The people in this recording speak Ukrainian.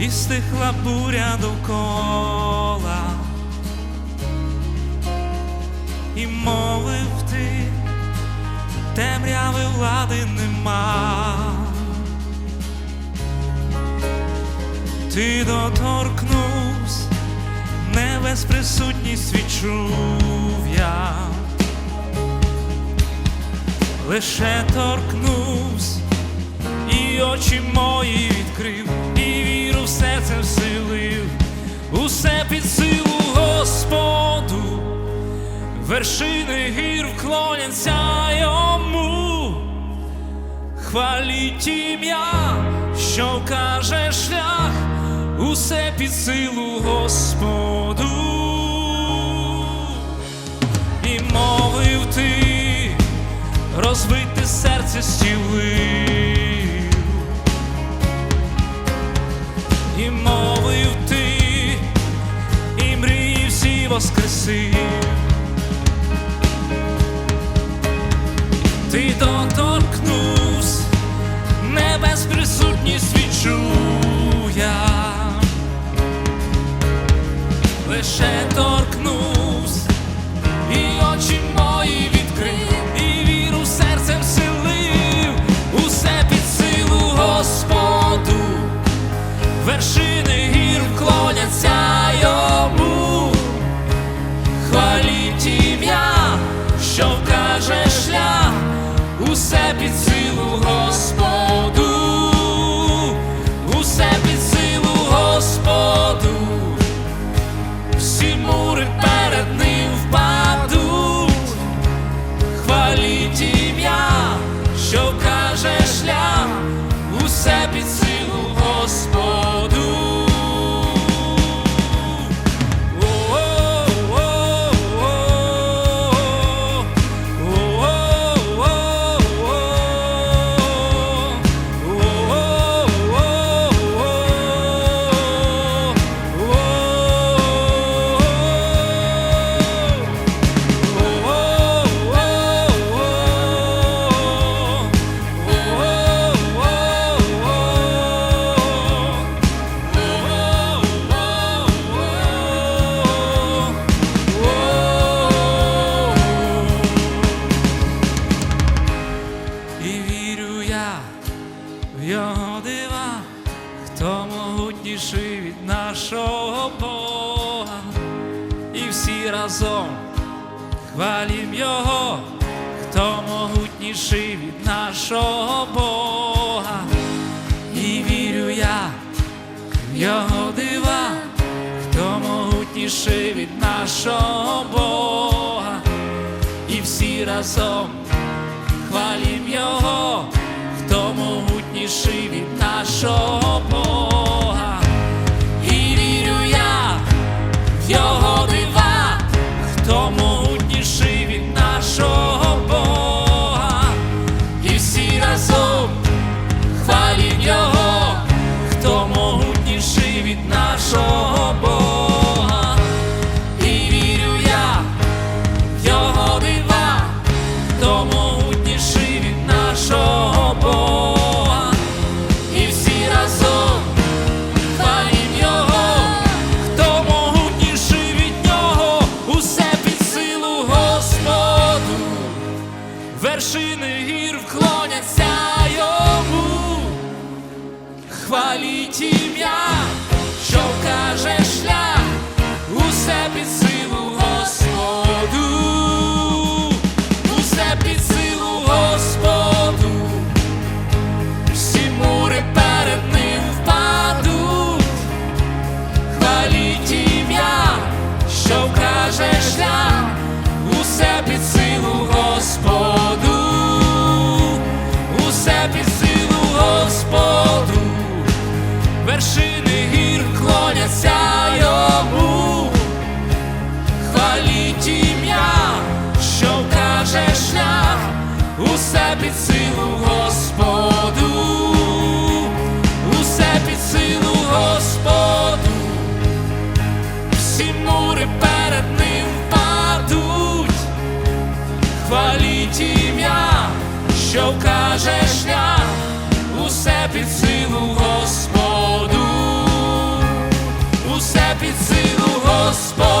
І стихла буря довкола, і мовив ти, темряви влади нема. Ти доторкнувся, небес присутність відчув я, лише торкнувся, і очі мої відкрив, і віру в серце вселив, усе під силу Господу, вершини гір вклоняться йому, хваліть ім'я, що вкаже шлях, усе під силу Господу. І мовив ти, розбите серце стілив, воскресив. Ти доторкнувся, небес присутність відчув я, лише торкнувся, і очі могутніший від нашого Бога, і всі разом хвалім Його, хто могутніший від нашого Бога, і вірю я в його дива, хто могутніший від нашого Бога, і всі разом хвалім Його, хто могутніший від нашого Бога. Хваліть ім'я, під силу Господу, усе під силу Господу, всі мури перед ним впадуть, хваліть ім'я, що вкаже усе під силу Господу, усе під силу Господу.